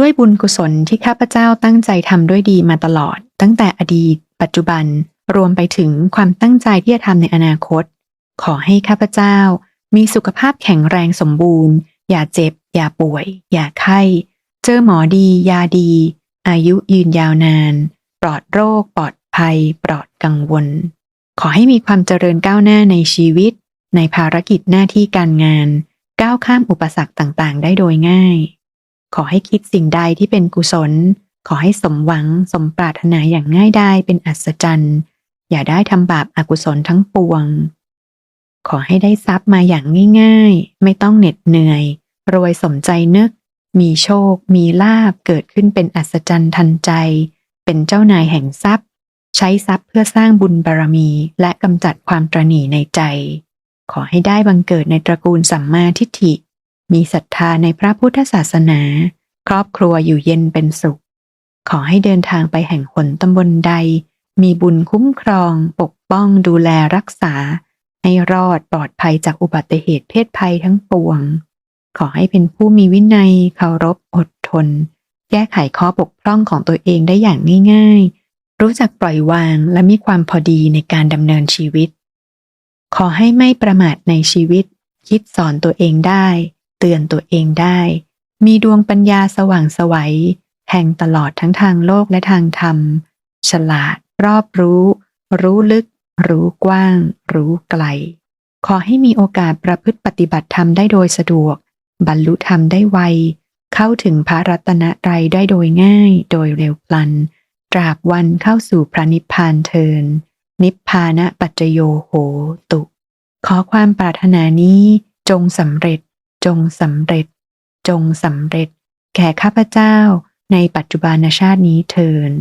ด้วยบุญกุศลที่ข้าพเจ้าตั้งใจทำด้วยดีมาตลอด ตั้งแต่อดีต ปัจจุบัน รวมไปถึงความตั้งใจที่จะทำในอนาคต ขอให้ข้าพเจ้า มีสุขภาพแข็งแรงสมบูรณ์ อย่าเจ็บ อย่าป่วย อย่าไข้ เจอหมอดี ยาดี อายุยืนยาวนาน ปลอดโรค ปลอดภัย ปลอดกังวล ขอให้มีความเจริญก้าวหน้าในชีวิต ในภารกิจหน้าที่การงาน ก้าวข้ามอุปสรรคต่างๆ ได้โดยง่าย ขอให้คิดสิ่งใดที่เป็นกุศล ขอให้สมหวังสมปรารถนาอย่างง่ายไดายเป็นอัศจรรย์อย่าได้ทำบาปอากุศลทั้งปวง ขอให้ได้ทรัพย์มาอย่างง่ายๆ ไม่ต้องเหน็ดเหนื่อย รวยสมใจนึก มีโชค มีลาบเกิดขึ้นเป็นอัศจรรย์ทันใจ เป็นเจ้านายแห่งทรัพย์ ใช้ทรัพย์เพื่อสร้างบุญบารมี และกำจัดความตรณีในใจ ขอให้ได้บังเกิดในตระกูลสัมมาทิฏฐิ มีศรัทธาในพระพุทธศาสนา ครอบครัวอยู่เย็นเป็นสุข ขอให้เดินทางไปแห่งหนตำบลใด มีบุญคุ้มครอง ปกป้องดูแลรักษา ให้รอดปลอดภัยจากอุบัติเหตุเพศภัยทั้งปวง ขอให้เป็นผู้มีวินัยเคารพอดทน แก้ไขข้อบกพร่องของตัวเองได้อย่างง่าย ๆ รู้จักปล่อยวางและมีความพอดีในการดำเนินชีวิต ขอให้ไม่ประมาทในชีวิต คิดสอนตัวเองได้ เตือนตัวเองได้ มีดวงปัญญาสว่างสวัยแห่งตลอดทั้งทางโลกและทางธรรม ฉลาดรอบรู้ รู้ลึก รู้กว้าง รู้ไกล ขอให้มีโอกาสประพฤติปฏิบัติธรรมได้โดยสะดวก บรรลุธรรมได้ไว เข้าถึงพระรัตนตรัยได้โดยง่าย โดยเร็วพลัน ตราบวันเข้าสู่พระนิพพานเทิน นิพพานะปัจจโยโหตุ ขอความปรารถนานี้จงสำเร็จ จงสำเร็จ จงสำเร็จ แก่ข้าพเจ้าในปัจจุบันชาตินี้เทิน